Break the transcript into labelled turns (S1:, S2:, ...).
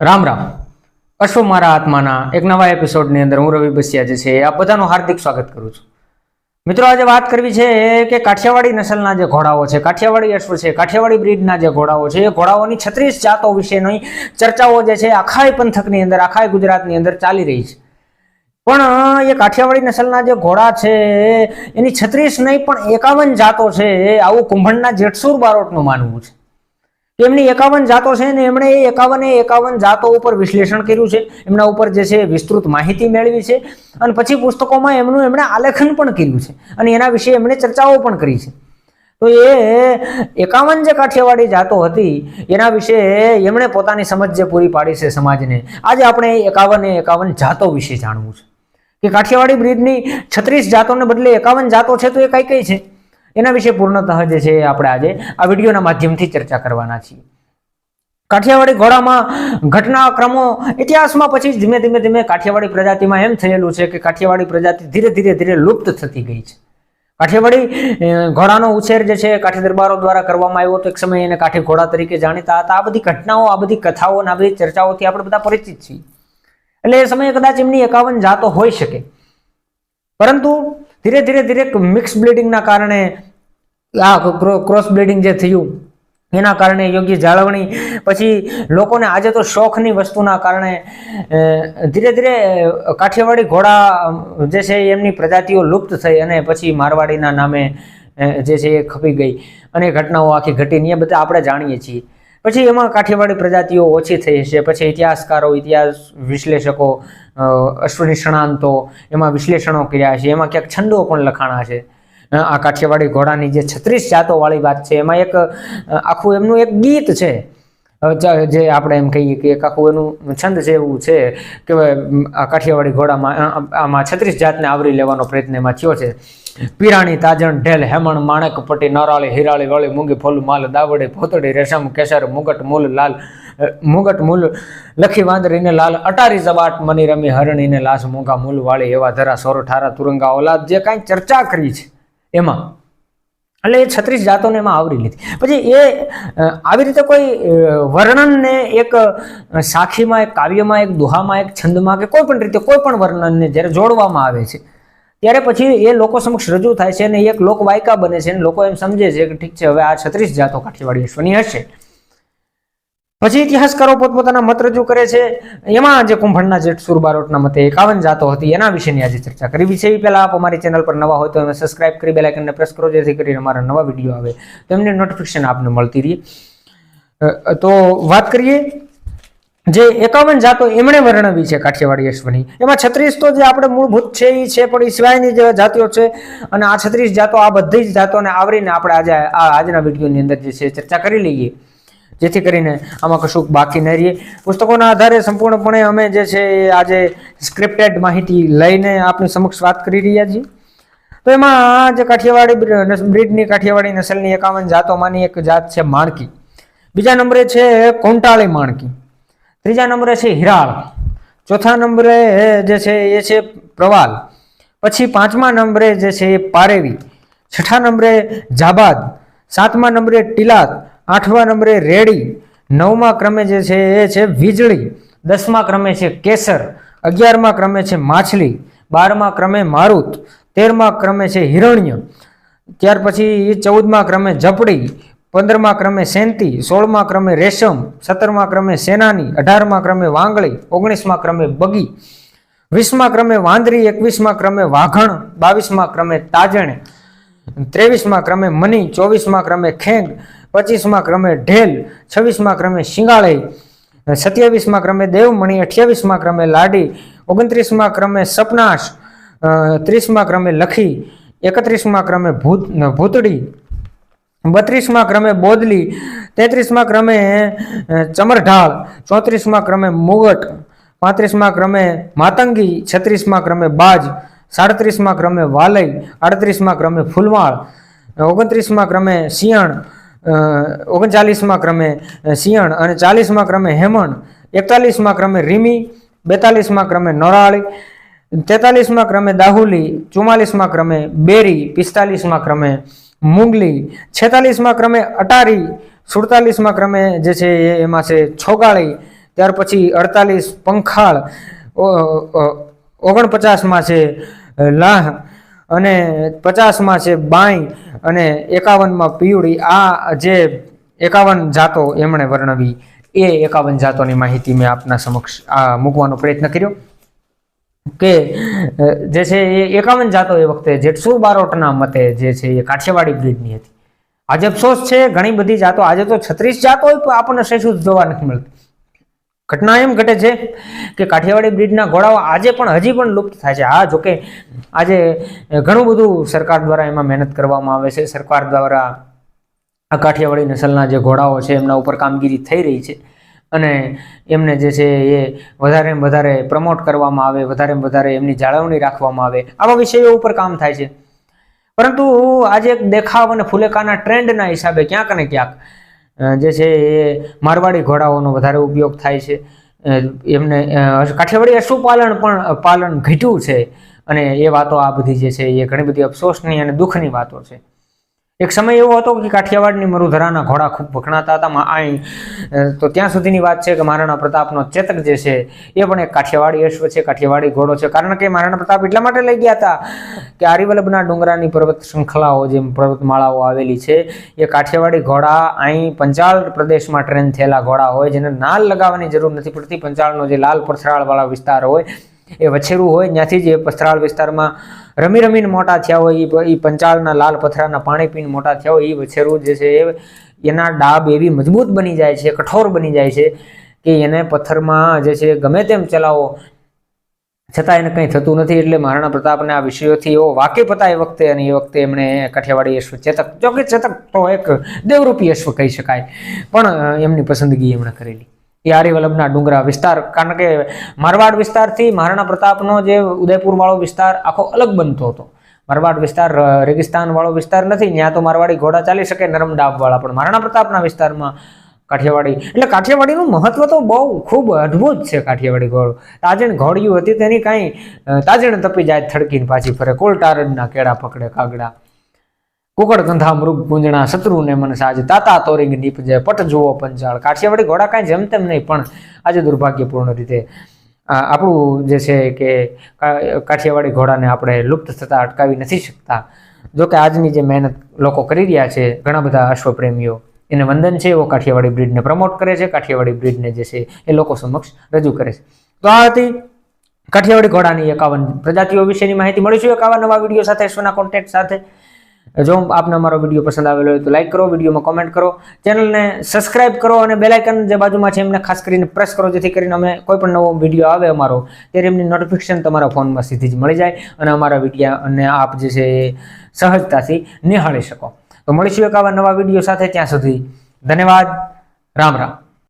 S1: રામ રામ. અશ્વ મારા આત્માના એક નવા એપિસોડની અંદર હું રવિ બસિયા જે છે આ બધાનું હાર્દિક સ્વાગત કરું છું. મિત્રો, આજે વાત કરવી છે કે કાઠિયાવાડી નસલના જે ઘોડાઓ છે, કાઠિયાવાડી અશ્વ છે, કાઠિયાવાડી બ્રિડના જે ઘોડાઓ છે, એ ઘોડાઓની છત્રીસ જાતો વિશેની ચર્ચાઓ જે છે આખાય પંથકની અંદર આખાય ગુજરાતની અંદર ચાલી રહી છે. પણ એ કાઠિયાવાડી નસલના જે ઘોડા છે, એની છત્રીસ નહીં પણ એકાવન જાતો છે આવું કુંભણના જેઠસુર બારોટનું માનવું છે. એમની એકાવન જાતો છે ને એમણે એ એકાવને એકાવન જાતો ઉપર વિશ્લેષણ કર્યું છે. એમના ઉપર જે છે વિસ્તૃત માહિતી મેળવી છે અને પછી પુસ્તકોમાં એમનું એમણે આલેખન પણ કર્યું છે અને એના વિશે એમણે ચર્ચાઓ પણ કરી છે. તો એ એકાવન જે કાઠિયાવાડી જાતો હતી, એના વિશે એમણે પોતાની સમજ જે પૂરી પાડી છે સમાજને. આજે આપણે એકાવન એ એકાવન જાતો વિશે જાણવું છે. કે કાઠિયાવાડી બ્રિજની છત્રીસ જાતોને બદલે એકાવન જાતો છે તો એ કઈ કઈ છે? એના વિશે પૂર્ણતઃ જે છે આપણે આજે આ વિડીયોના માધ્યમથી ચર્ચા કરવાના છીએ. કાઠિયાવાડી ઘોડામાં ઘટનાક્રમો ઇતિહાસમાં પછી ધીમે ધીમે ધીમે કાઠિયાવાડી પ્રજાતિમાં એમ થયેલું છે કે કાઠિયાવાડી પ્રજાતિ ધીરે ધીરે ધીરે લુપ્ત થતી ગઈ છે. કાઠિયાવાડી ઘોડાનો ઉછેર જે છે કાઠી દરબારો દ્વારા કરવામાં આવ્યો હતો. એક સમયે એને કાઠી ઘોડા તરીકે જાણીતા હતા. આ બધી ઘટનાઓ, આ બધી કથાઓ આ બધી ચર્ચાઓથી આપણે બધા પરિચિત છીએ. એટલે એ સમયે કદાચ એમની એકાવન જાતો હોઈ શકે. પરંતુ ધીરે ધીરે ધીરે મિક્સ બ્લીડિંગના કારણે આ ક્રોસ બ્લીડિંગ જે થયું એના કારણે યોગ્ય જાળવણી પછી લોકોને આજે તો શોખની વસ્તુના કારણે ધીરે ધીરે કાઠિયાવાડી ઘોડા જે છે એમની પ્રજાતિઓ લુપ્ત થઈ અને પછી મારવાડીના નામે જે છે એ ખપી ગઈ. અને ઘટનાઓ આખી ઘટીને એ બધા આપણે જાણીએ છીએ. પછી એમાં કાઠિયાવાડી પ્રજાતિઓ ઓછી થઈ છે પછી ઇતિહાસકારો ઇતિહાસ વિશ્લેષકો અ, અશ્વ નિષ્ણાંતો એમાં વિશ્લેષણો કર્યા છે. એમાં ક્યાંક છંદો પણ લખાણા છે. આ કાઠિયાવાડી ઘોડાની જે છત્રીસ જાતો વાળી વાત છે, એમાં એક આખું એમનું એક ગીત છે. જે આપણે એમ કહીએ કે એક આખું એનું છંદ છે એવું છે કે આ કાઠિયાવાડી ઘોડામાં આમાં છત્રીસ જાતને આવરી લેવાનો પ્રયત્ન એમાં થયો છે. પીરાણી, તાજણ, ઢેલ, હેમણ, માણેક, પટ્ટી, નરાળી, હિરાળી, વળી, મૂંગી, ફોલ, માલ, દાવડે, ભોતડી, રેશમ, કેસર, મુગટ, મૂલ, લાલ મુગટ, મૂલ, લખી, વાંદરીને લાલ, અટારી જબાટ મની રમી, હરણીને લાશ મૂંગા મૂલ વાળી એવા ધરા સોર ઠારા તુરંગા ઓલાદ જે કાંઈ ચર્ચા કરી છે. એમાં. એટલે એ છત્રીસ જાતોને એમાં આવરી લીધી. પછી એ આવી રીતે કોઈ વર્ણનને એક સાખીમાં એક, કાવ્યમાં એક, દુહામાં એક, છંદમાં કે કોઈ પણ રીતે કોઈ પણ વર્ણનને જ્યારે જોડવામાં આવે છે, ત્યારે પછી એ લોકો સમક્ષ રજૂ થાય છે અને એક લોકવાયકા બને છે અને લોકો એમ સમજે છે કે ઠીક છે, હવે આ છત્રીસ જાતો કાઠિયાવાડી વિશ્વની હશે. પછી ઇતિહાસકારો પોતપોતાના મત રજૂ કરે છે. એમાં જે કુંભણના જેઠ સુરબારોટના મતે એકાવન જાતો હતી, એના વિશેની આજે ચર્ચા કરવી છે એ પહેલા આપ અમારી ચેનલ પર નવા હોય તો અમે સબસ્ક્રાઇબ કરી બેલ આઇકનને પ્રેસ કરો, જેથી કરીને અમારા નવા વીડિયો આવે. તો એમને નોટિફિકેશન આપને મળતી રહે. તો વાત કરીએ, જે એકાવન જાતો એમણે વર્ણવી છે કાઠિયાવાડી અશ્વની. એમાં છત્રીસ તો જે આપણે મૂળભૂત છે એ છે, પણ એ સિવાયની જે જાતિઓ છે, અને આ છત્રીસ જાતો, આ બધી જ જાતોને આવરીને આપણે આજે આ, આજના વિડીયોની અંદર જે છે ચર્ચા કરી લઈએ. જેથી કરીને આમાં કશું બાકી ન રહીએ. પુસ્તકોના આધારે સંપૂર્ણપણે અમે જે છે આજે સ્ક્રિપ્ટેડ માહિતી લઈને આપની સમક્ષ વાત કરી રહ્યા છીએ. તો એમાં જે કાઠિયાવાડી બ્રિડની કાઠિયાવાડી નસલની એકાવન જાતોમાંની એક જાત છે માણકી. બીજા નંબરે છે કોંટાળી માણકી. ત્રીજા નંબરે છે હિરાળ. ચોથા નંબરે જે છે એ છે પ્રવાલ. પછી પાંચમા નંબરે જે છે એ પારેવી. છઠ્ઠા નંબરે જાબાદ. સાતમા નંબરે ટીલાત. આઠમા નંબરે રેડી. નવમા ક્રમે જે છે એ છે વીજળી. દસમા ક્રમે છે કેસર. અગિયારમા ક્રમે છે માછલી. બારમા ક્રમે મારુત. તેરમા ક્રમે છે હિરણ્ય. ત્યાર પછી ચૌદમા ક્રમે ઝપડી. પંદરમા ક્રમે સેંતી. સોળમા ક્રમે રેશમ. સત્તરમા ક્રમે સેનાની. અઢારમા ક્રમે વાંગળી. ઓગણીસમા ક્રમે બગી. વીસમા ક્રમે વાંદરી. એકવીસમા ક્રમે વાઘણ. બાવીસમા ક્રમે તાજણે. ત્રેવીસમા ક્રમે મની. ચોવીસમા ક્રમે ખેંગ. પચીસમા ક્રમે ઢેલ છવ્વીસમા ક્રમે શિંગાળઈ સત્યાવીસમા ક્રમે દેવમણી અઠ્યાવીસમા ક્રમે લાડી ઓગણત્રીસમા ક્રમે સપનાશ અ, ત્રીસમા ક્રમે લખી એકત્રીસમા ક્રમે ભૂત ભૂતડી બત્રીસમા ક્રમે બોદલી તેત્રીસમા ક્રમે અ, ચમરઢાળ ચોત્રીસમા ક્રમે મુગટ પાંત્રીસમા ક્રમે માતંગી છત્રીસમા ક્રમે બાજ સાડત્રીસમા ક્રમે વાલઈ આડત્રીસમા ક્રમે ફૂલવાળ ઓગણત્રીસમા ક્રમે સિંહણ અ, ઓગણચાલીસમા ક્રમે સિંહણ અને ચાલીસમાં ક્રમે હેમણ એકતાલીસમાં ક્રમે રીમી, બેતાલીસમાં ક્રમે નરાળી, તેતાલીસમાં ક્રમે દાહુલી, ચુમ્માલીસમાં ક્રમે બેરી, પિસ્તાલીસમાં ક્રમે મુંગલી, છેતાલીસમાં ક્રમે અટારી, સુડતાલીસમાં ક્રમે જે છે એમાં છે છોગાળી, ત્યાર પછી અડતાલીસ પંખાળ ઓગણપચાસમાં છે લાહ અને પચાસમાં છે બાઈ અને એકાવનમાં પીવડી આ જે એકાવન જાતો એમણે વર્ણવી, એ એકાવન જાતોની માહિતી મેં આપના સમક્ષ, આ મૂકવાનો પ્રયત્ન કર્યો કે જે છે એ એકાવન જાતો એ વખતે જેટસુ બારોટના મતે જે છે એ કાઠિયાવાડી બ્રિડની હતી. આજે અફસોસ છે, ઘણી બધી જાતો, આજે તો છત્રીસ જાતો આપણને સેશું જોવા નથી મળતી. ઘટના એમ ઘટે છે કે કાઠિયાવાડી બ્રિજના ઘોડાઓ આજે પણ હજી પણ લુપ્ત થાય છે. હા, જોકે આજે ઘણું બધું સરકાર દ્વારા એમાં મહેનત કરવામાં આવે છે. સરકાર દ્વારા આ કાઠિયાવાડી નસલના જે ઘોડાઓ છે એમના ઉપર કામગીરી થઈ રહી છે અને એમને જે છે એ વધારે વધારે પ્રમોટ કરવામાં આવે, વધારે વધારે એમની જાળવણી રાખવામાં આવે, આવા વિષયો ઉપર કામ થાય છે. પરંતુ આજે એક દેખાવ અને ફુલેકાના ટ્રેન્ડના હિસાબે ક્યાંક ને ક્યાંક જે છે એ મારવાડી ઘોડાઓનો વધારે ઉપયોગ થાય છે. એમને કાઠિયાવાડી પશુપાલન પણ પાલન ઘટ્યું છે. અને એ વાતો આ બધી જે છે એ ઘણી બધી અફસોસની અને દુઃખની વાતો છે. એક સમય એવો હતો કે કાઠિયાવાડની મરુધરાના ઘોડા ખૂબ વખણાતા હતા. અહીં તો ત્યાં સુધીની વાત છે કે મહારાણા પ્રતાપનો ચેતક જે છે, એ પણ એક કાઠિયાવાડી અશ્વ છે, કાઠિયાવાડી ઘોડો છે. કારણ કે મહારાણા પ્રતાપ એટલા માટે લઈ ગયા હતા કે આરીવલ્લભના ડુંગરાની પર્વત શૃંખલાઓ જે પર્વતમાળાઓ આવેલી છે, એ કાઠિયાવાડી ઘોડા અહીં પંચાળ પ્રદેશમાં ટ્રેન થયેલા ઘોડા હોય, જેને નાલ લગાવવાની જરૂર નથી પડતી. પંચાળનો જે લાલ પથરાળવાળા વિસ્તાર હોય એ વછેરું હોય, ત્યાંથી જ એ પથરાળ વિસ્તારમાં રમી રમીને મોટા થયા હોય એ પંચાળના લાલ પથરાના પાણી પીને મોટા થયા હોય એ વછેરું જે છે એ એના ડાબ એવી મજબૂત બની જાય છે, કઠોર બની જાય છે કે એને પથ્થરમાં જે છે ગમે તેમ ચલાવો. છતાં એને કંઈ થતું નથી એટલે મહારાણા પ્રતાપને આ વિષયોથી એવો વાકેફ હતા એ વખતે અને એ વખતે એમણે કાઠિયાવાડી અશ્વ ચેતક જો કે ચેતક તો એક દેવરૂપી અશ્વ કહી શકાય, પણ એમની પસંદગી એમણે કરેલી. એ વલ્લભના ડુંગરા વિસ્તાર. કારણ કે મારવાડ વિસ્તારથી મહારાણા પ્રતાપનો જે ઉદયપુરવાળો વિસ્તાર આખો અલગ બનતો હતો. મારવાડ વિસ્તાર રેગિસ્તાનવાળો વિસ્તાર નથી ત્યાં તો મારવાડી ઘોડા ચાલી શકે નરમ ડાબવાળા, પણ મહારાણા પ્રતાપના વિસ્તારમાં કાઠિયાવાડી, એટલે કાઠિયાવાડીનું મહત્વ તો બહુ ખૂબ અદ્ભુત છે કાઠિયાવાડી ઘોડો. તાજણ ઘોડિયું હતી તેની કાંઈ તાજેણ તાજણ તપી જાય થડકીને પાછી ફરે. કોલટારડના કેળા પકડે કાગડા. કુકડ કંધા મૃગ ગુંજણા શત્રુને મન સાજ તાતા તોરિંગ નીપજે પટ જુઓ પંચાળ. કાઠિયાવાડી ઘોડા કાંઈ જેમ તેમ નહીં, પણ આજે દુર્ભાગ્યપૂર્ણ રીતે આપણું જે છે કે કાઠિયાવાડી ઘોડાને આપણે લુપ્ત થતા, અટકાવી નથી શકતા. જોકે આજની જે મહેનત લોકો કરી રહ્યા છે, ઘણા બધા અશ્વપ્રેમીઓ, એને વંદન છે, એવો કાઠિયાવાડી બ્રિડને પ્રમોટ કરે છે, કાઠિયાવાડી બ્રિડને જે છે, એ લોકો સમક્ષ રજૂ કરે છે. તો આ હતી કાઠિયાવાડી ઘોડાની એકાવન પ્રજાતિઓ વિશેની માહિતી. મળીશું એકાવન નવા વીડિયો સાથે અશ્વના કોન્ટેક્ટ સાથે. જો આપને અમારો વીડિયો પસંદ આવેલો હોય તો લાઈક કરો, વિડીયોમાં કોમેન્ટ કરો. ચેનલને સબસ્ક્રાઇબ કરો અને બેલાઇકન જે બાજુમાં છે એમને ખાસ કરીને પ્રેસ કરો, જેથી કરીને અમે કોઈ પણ નવો વીડિયો આવે અમારો, ત્યારે એમની નોટિફિકેશન તમારા ફોનમાં સીધી જ મળી જાય અને અમારા વિડીયા અને આપ જે છે એ સહજતાથી નિહાળી શકો. તો મળીશું એક આવા નવા વીડિયો સાથે, ત્યાં સુધી ધન્યવાદ, રામ રામ.